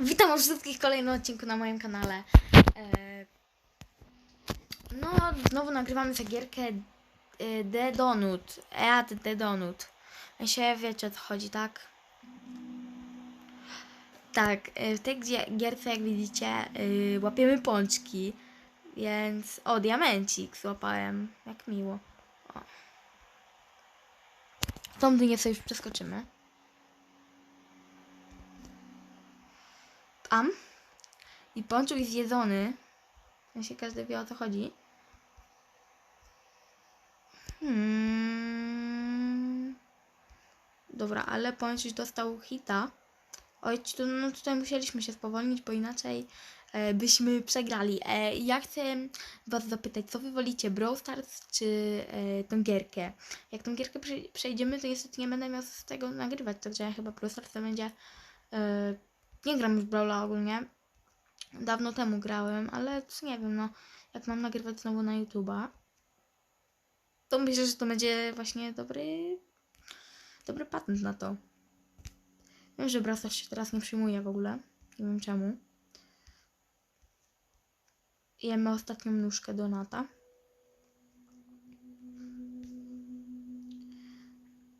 Witam wszystkich w kolejnym odcinku na moim kanale. E, no, znowu nagrywamy sobie gierkę e, The Donut. Eat The Donut. Ja się wiecie o co chodzi, tak? Tak, e, w tej gierce jak widzicie łapiemy pączki. Więc, o, diamencik złapałem. Jak miło. O. Tą dynię sobie już przeskoczymy. Am. I pączek zjedzony. W sensie każdy wie o co chodzi. Hmm. Dobra, ale pączek dostał hita. Oj, tu, no tutaj musieliśmy się spowolnić, bo inaczej e, byśmy przegrali. E, ja chcę was zapytać, co wy wolicie, Brawl Stars czy e, tą gierkę? Jak tą gierkę prze- przejdziemy, to niestety nie będę miał z tego nagrywać, także ja chyba Brawl Stars to będzie... E, nie gram w Brawla ogólnie. Dawno temu grałem, ale nie wiem, no jak mam nagrywać znowu na YouTube'a, to myślę, że to będzie właśnie dobry dobry patent na to. Wiem, że Stars się teraz nie przyjmuje w ogóle. Nie wiem czemu. Jemy ostatnią nóżkę Donata.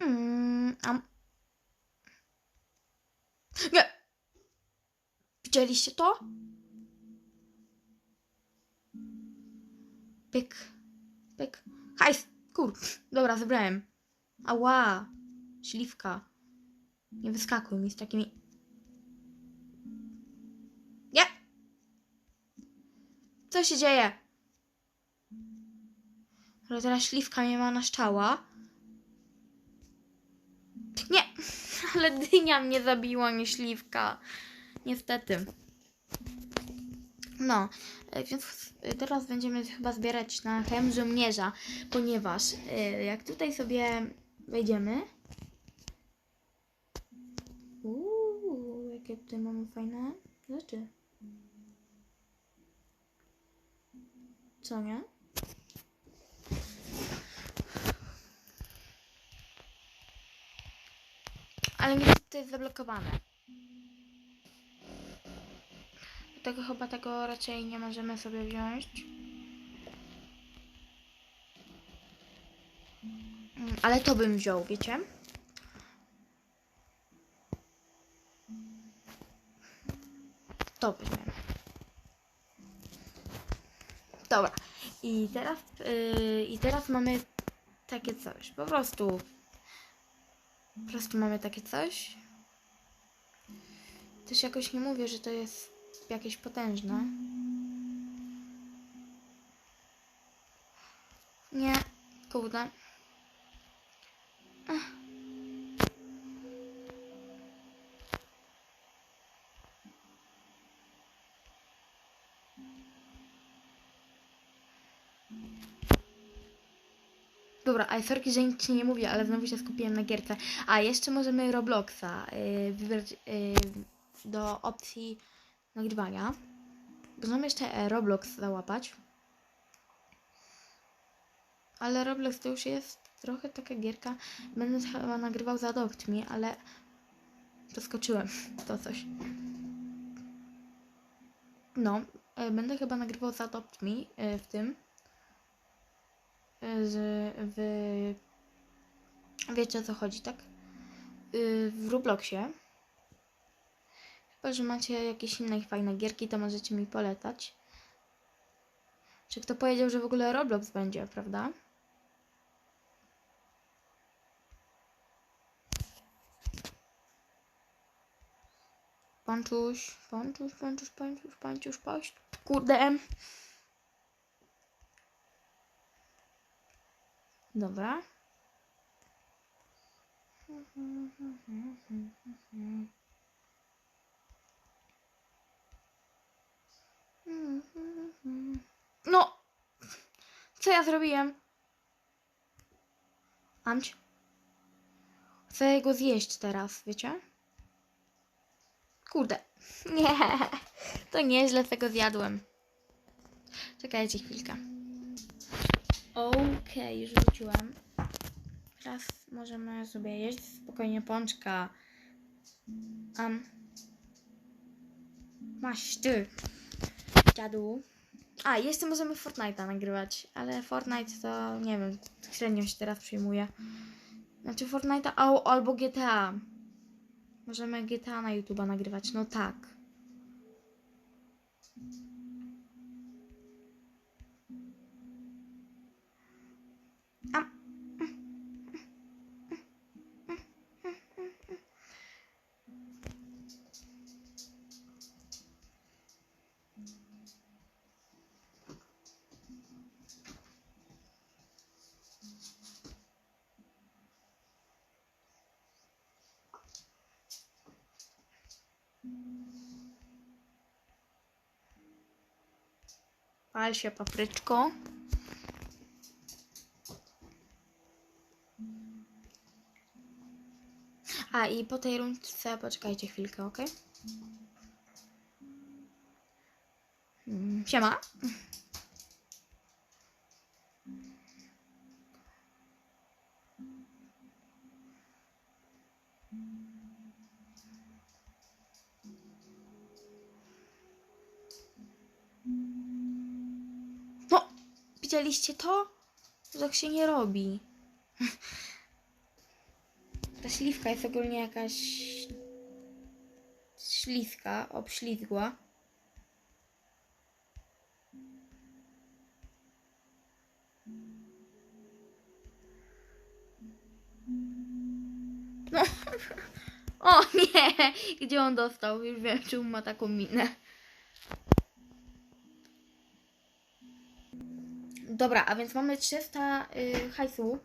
Mm, am... Nie! Widzieliście to? Pyk. Pyk. Hajs! Kur. Dobra, zebrałem. Ała. Śliwka. Nie wyskakuj mi z takimi... Nie! Co się dzieje? Ale teraz śliwka mnie ma na szczała. Nie! Ale dynia mnie zabiła, nie śliwka. Niestety. No, e, więc e, teraz będziemy chyba zbierać na chem żołnierza, ponieważ e, jak tutaj sobie wejdziemy. Uuu, jakie tutaj mamy fajne rzeczy. Co nie? Ale nie to jest zablokowane. Tego chyba tego raczej nie możemy sobie wziąć. Mm, Ale to bym wziął, wiecie? To weźmiemy. Dobra. I teraz, yy, I teraz mamy takie coś. Po prostu. Po prostu mamy takie coś. Też jakoś nie mówię, że to jest jakieś potężne. Nie, kurde. Ach. Dobra, a sorki, że nic ci nie mówię, ale znowu się skupiłem na gierce. A jeszcze możemy Robloxa yy, wybrać yy, do opcji nagrywania. Możemy jeszcze e, Roblox załapać. Ale Roblox to już jest trochę taka gierka. Będę chyba nagrywał za Adopt ale przeskoczyłem to coś. No, e, będę chyba nagrywał za Adopt e, w tym. W... Wiecie o co chodzi, tak? W Robloxie. Chyba, że macie jakieś inne fajne gierki, to możecie mi polecać. Czy kto powiedział, że w ogóle Roblox będzie, prawda? Panczuś, panczuś, panczuś, panczuś, panczuś, panczuś. Kurde. Dobra. No! Co ja zrobiłem? Amć? Chcę go zjeść teraz, wiecie? Kurde. Nie, to nieźle tego zjadłem. Czekajcie chwilkę. Okej, już wróciłem. Teraz możemy sobie jeść spokojnie pączka. Am. Maś ty. Dziadu. A, jeszcze możemy Fortnite'a nagrywać, ale Fortnite to nie wiem, średnio się teraz przyjmuje. Znaczy Fortnite'a albo GTA. Możemy GTA na YouTube'a nagrywać, no tak. Pal się papryczką. A i po tej rundce poczekajcie chwilkę, ok? Mm, Siema. Widzieliście to? To tak się nie robi. Ta śliwka jest ogólnie jakaś śliska, obślizgła. No. O nie! Gdzie on dostał? Już wiem, czemu ma taką minę. Dobra, a więc mamy 300 y, hajsu.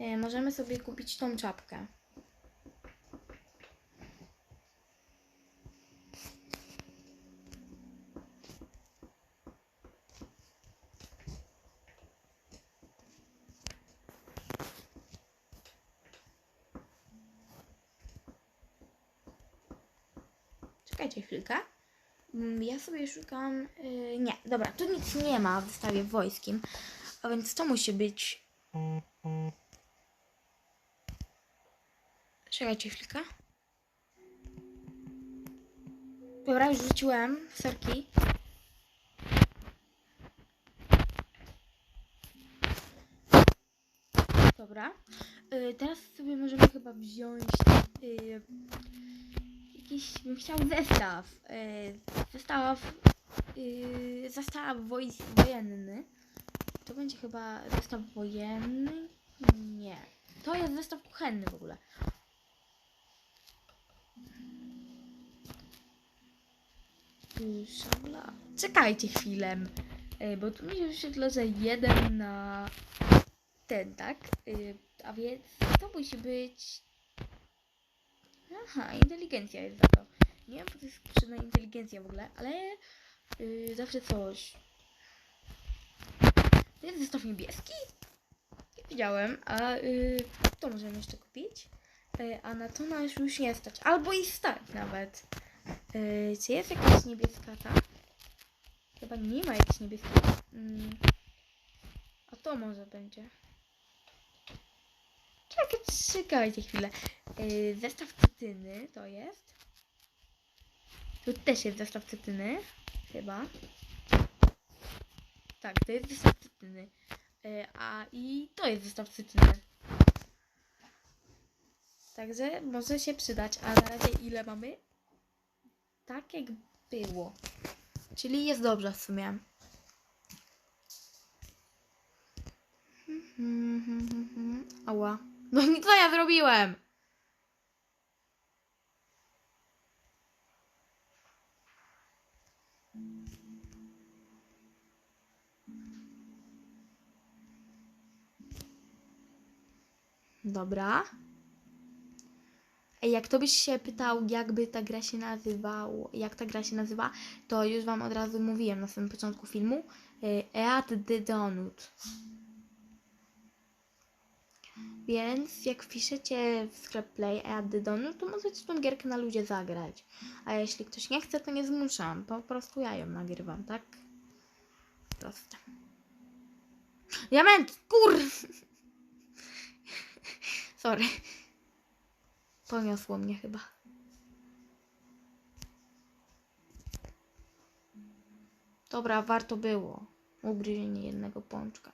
Y, możemy sobie kupić tą czapkę. Czekajcie chwilkę. Mm, Ja sobie szukam. Yy, nie, dobra, tu nic nie ma w zestawie wojskim. A więc to musi być. Czekajcie chwilkę. Dobra, już rzuciłem serki. Dobra. Yy, teraz sobie możemy chyba wziąć. Yy, jakiś bym chciał zestaw. Yy, zestaw. Yy, zestaw wojsk wojenny. To będzie chyba zestaw wojenny? Nie. To jest zestaw kuchenny w ogóle. Szabla. Czekajcie chwilę. Yy, bo tu mi się wyświetla, że jeden na ten, tak? Yy, a więc to musi być Aha, inteligencja jest za to. Nie wiem, po co jest potrzebna inteligencja w ogóle, ale yy, zawsze coś. Jest zestaw niebieski? Nie widziałem, a yy, to możemy jeszcze kupić. Yy, a na to nas już nie stać. Albo i stać nawet. Yy, czy jest jakaś niebieska ta? Chyba nie ma jakiejś niebieskiej. Mm. A to może będzie. Czekaj, czekajcie chwilę. Yy, zestaw cytyny to jest. Tu też jest zestaw cytyny. Chyba. Tak, to jest zestaw cytyny. Yy, a i to jest zestaw cytyny. Także może się przydać. A na razie ile mamy? Tak jak było. Czyli jest dobrze w sumie. Ała. No i co ja zrobiłem? Dobra. Jak to byś się pytał, jakby ta gra się nazywało, jak ta gra się nazywa, to już wam od razu mówiłem na samym początku filmu. Eat the Donut. Więc jak wpiszecie w sklep Play Eat the Donut, to możecie tą gierkę na ludzie zagrać. A jeśli ktoś nie chce, to nie zmuszam. Po prostu ja ją nagrywam, tak? Proste. Diament! Kur! Sorry. Poniosło mnie chyba. Dobra, warto było. Ugryzienie jednego pączka.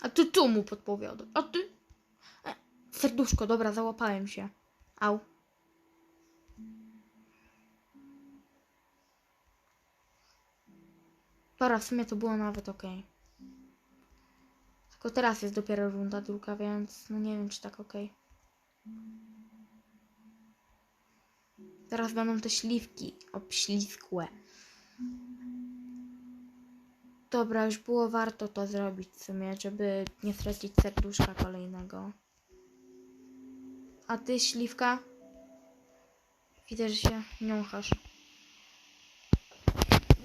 A ty tu mu podpowiadasz. A ty? Serduszko, dobra, załapałem się. Au. Dobra, w sumie to było nawet ok. Tylko teraz jest dopiero runda druga, więc no nie wiem, czy tak ok. Teraz będą te śliwki obślizgłe. Dobra, już było warto to zrobić w sumie, żeby nie stracić serduszka kolejnego. A ty, śliwka? Widzę, że się niąchasz.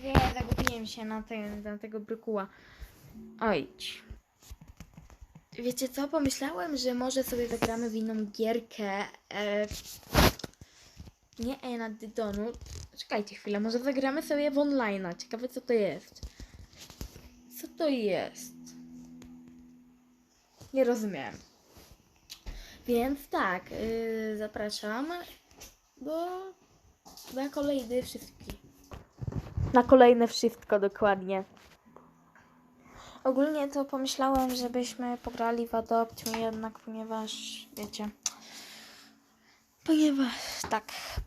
Nie, zagubiłem się na, ten, na tego brykuła. Ojdź. Wiecie co? Pomyślałem, że może sobie zagramy w inną gierkę. E, nie E na Dydonu. Czekajcie chwilę, może zagramy sobie w online'a. Ciekawe co to jest. Co to jest? Nie rozumiem. Więc tak, yy, zapraszam do na kolejny wszystki. Na kolejne wszystko dokładnie. Ogólnie to pomyślałem, żebyśmy pograli w Adoptium jednak, ponieważ wiecie. Ponieważ tak,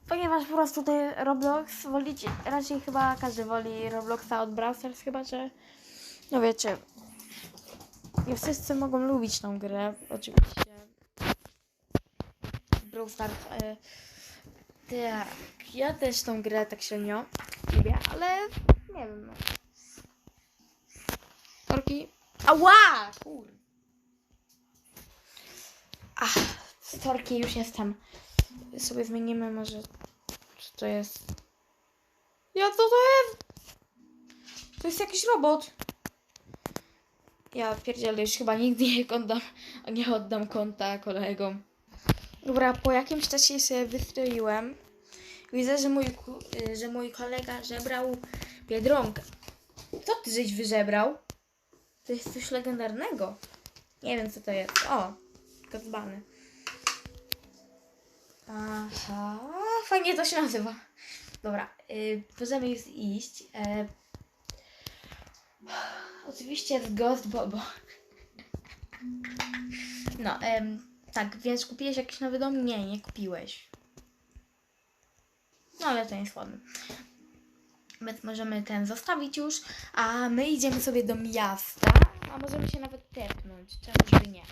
ponieważ po prostu ty Roblox wolicie, raczej chyba każdy woli Robloxa od Brawl Stars, chyba że no wiecie, nie wszyscy mogą lubić tą grę, oczywiście. Brawl Stars, e, tak, ja też tą grę tak średnio lubię, ale nie wiem, no. Torki, ała, kur. Ach, torki już jestem. Sobie zmienimy może, co to jest. Ja, co to jest? To jest jakiś robot. Ja pierdzielę, już chyba nigdy nie nie oddam konta kolegom. Dobra, po jakimś czasie się wystroiłem. Widzę, że mój, y, że mój kolega żebrał biedronkę. Co ty żeś wyżebrał? To jest coś legendarnego. Nie wiem, co to jest. O, kazbany. Aha, fajnie to się nazywa. Dobra, y, możemy już iść. E, Oczywiście z Ghost Bobo. No, em, tak, więc kupiłeś jakiś nowy dom? Nie, nie kupiłeś. No, ale to jest ładny. Więc możemy ten zostawić już, a my idziemy sobie do miasta, a możemy się nawet tepnąć, czemu by nie.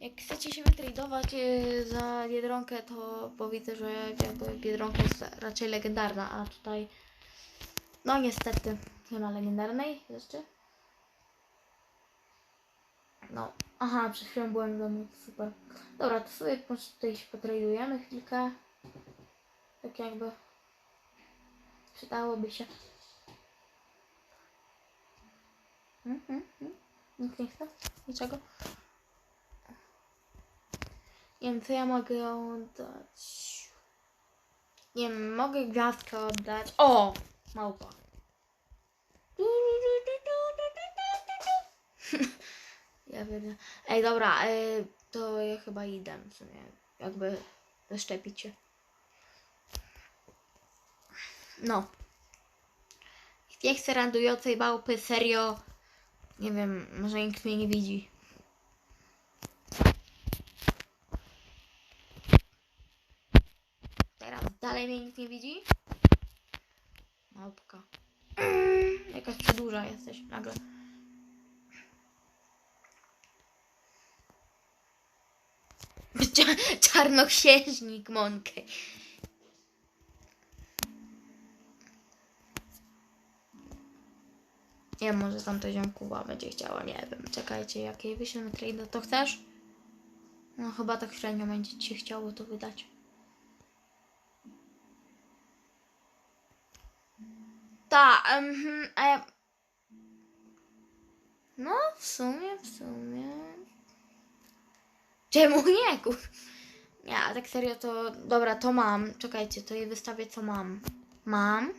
Jak chcecie się wytradować yy, za Biedronkę, to bo widzę, że jakby Biedronka jest raczej legendarna, a tutaj no niestety nie ma legendarnej jeszcze. No, aha, przed chwilą byłem w domu, super. Dobra, to sobie tutaj się potradujemy chwilkę. Tak jakby przydałoby się. Mhm, mhm. Nikt nie chce? Niczego? Nie wiem, co ja mogę oddać. Nie wiem, mogę gwiazdkę oddać. O! Małpa. Ja wiem. Ej, dobra, e, to ja chyba idę w sumie. Jakby zaszczepić się. No. Nie chcę randującej małpy, serio. Nie wiem, może nikt mnie nie widzi. Teraz dalej mnie nikt nie widzi? Małpka. Jakaś przedłuża jesteś nagle. Czarnoksiężnik Monkey. Nie może tam to ziomkuła będzie chciała, nie wiem. Czekajcie, jakiej wyślemy trade, to chcesz? No chyba tak średnio będzie ci chciało to wydać. Ta, a ja... No, w sumie, w sumie... Czemu nie. Nie, a tak serio to... Dobra, to mam. Czekajcie, to je wystawię, co mam. Mam.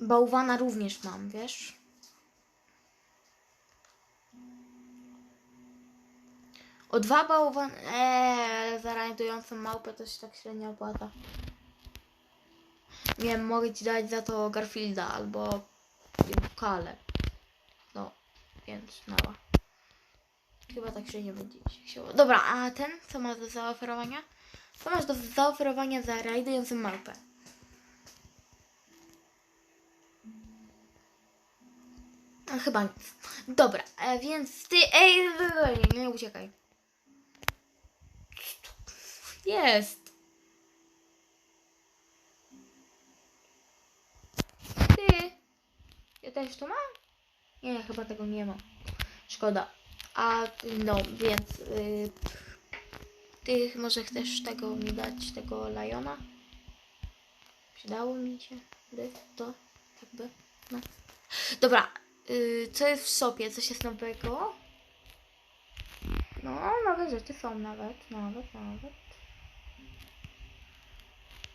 Bałwana również mam, wiesz? O dwa bałwany. Eee, za rajdującą małpę to się tak średnio opłaca. Nie wiem, mogę ci dać za to Garfielda albo Kale. No, więc mała. Chyba tak się nie będzie chciało. Dobra, a ten, co ma do zaoferowania? Co masz do zaoferowania za rajdującą małpę? A, chyba nic. Dobra, e, więc ty. Ej, nie, uciekaj. Jest. Ty. Ja też to mam? Nie, chyba tego nie ma. Szkoda. A no, więc. Y, ty może chcesz tego mi dać, tego Liona? Przydało mi się by to, jakby. No. Dobra, y, co jest w sopie? Coś jest nowego? No, nowe rzeczy są nawet, nawet, nawet.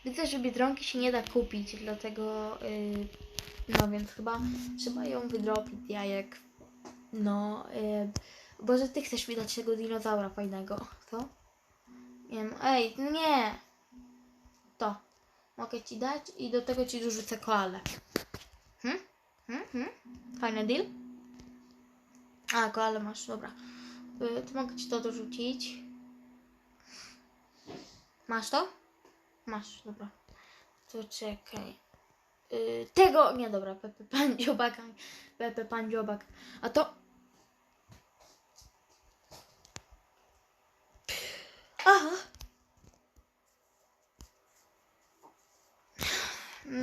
Widzę, że Biedronki się nie da kupić, dlatego, y, no więc chyba trzeba ją wydropić jajek. No, y, Boże, ty chcesz mi dać tego dinozaura fajnego, co? Nie wiem, ej, nie! To. Mogę ci dać i do tego ci dorzucę koalę. Hm? Hm? Hm? Fajny deal? A, koalę masz, dobra. Y, To mogę ci to dorzucić. Masz to? Masz, dobra. To czekaj. Y, tego, nie dobra, Pepe Pan Dziobak. Pepe Pan Dziobak. A to... Aha.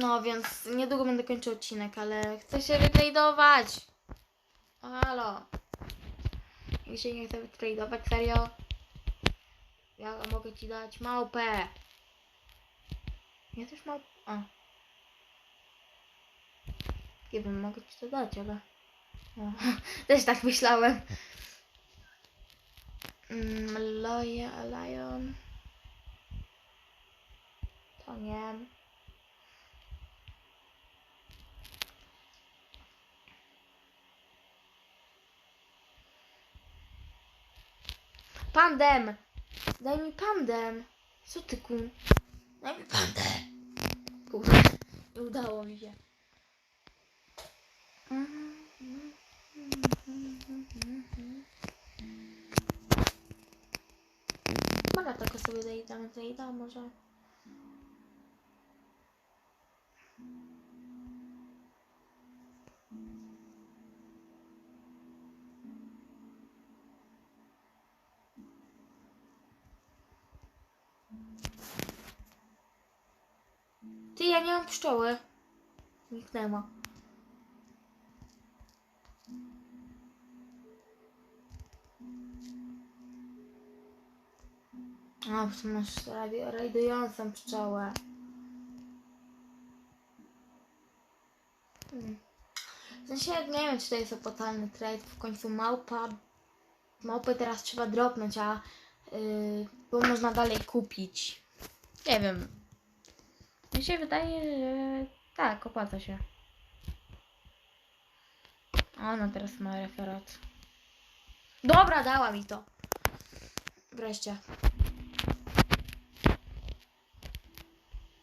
No więc niedługo będę kończył odcinek, ale chcę się wytradować. Halo. Jak się nie chcę wytradować, serio? Ja mogę ci dać małpę. Ja też małpę. A. Nie wiem, mogę ci to dać, ale... Też tak myślałem. Mm, Loja, Lion. To nie. Pandem! Daj mi pandem! Co ty ku? Daj mi! Kurde, nie udało mi się. Może tylko sobie zajdę, zajdę, może. Nie mam pszczoły. Zniknęła. A, bo masz radio, rajdującą pszczołę. Hmm. W sensie, nie wiem, czy to jest opłacalny trade. W końcu małpa... Małpę teraz trzeba dropnąć, a... Yy, bo można dalej kupić. Nie wiem. Mi się wydaje, że tak, opłaca się. Ona teraz ma referat. Dobra, dała mi to. Wreszcie.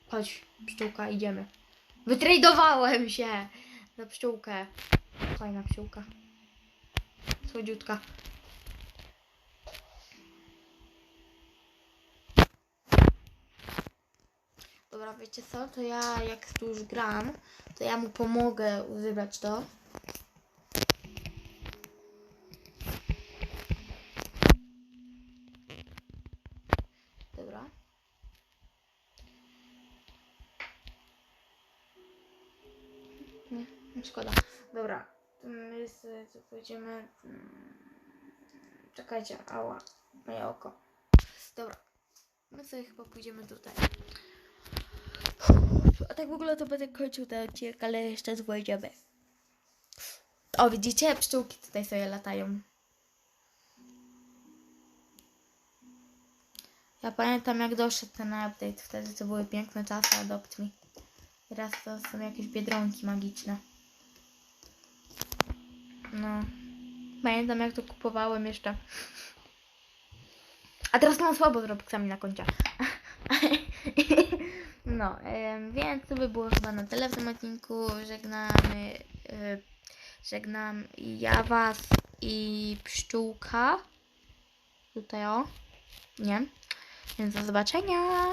Chodź, pszczółka, idziemy. Wytradowałem się na pszczółkę. Fajna pszczółka. Słodziutka. Dobra, wiecie co? To ja, jak tu już gram, to ja mu pomogę wybrać to. Dobra. Nie, nie szkoda. Dobra. My sobie pójdziemy. Czekajcie, ała. Moje oko. Dobra. My sobie chyba pójdziemy tutaj. A tak w ogóle to będę kończył ten odcinek, ale jeszcze zwojdziemy. O, widzicie? Pszczółki tutaj sobie latają. Ja pamiętam jak doszedł ten update, wtedy to były piękne czasy Adopt Me. Teraz to są jakieś biedronki magiczne. No. Pamiętam jak to kupowałem jeszcze. A teraz mam słabo z Robuxami na koncie. No, więc to by było chyba na tyle w tym odcinku. Żegnamy. y, żegnam ja was i pszczółka. Tutaj o. Nie? Więc do zobaczenia.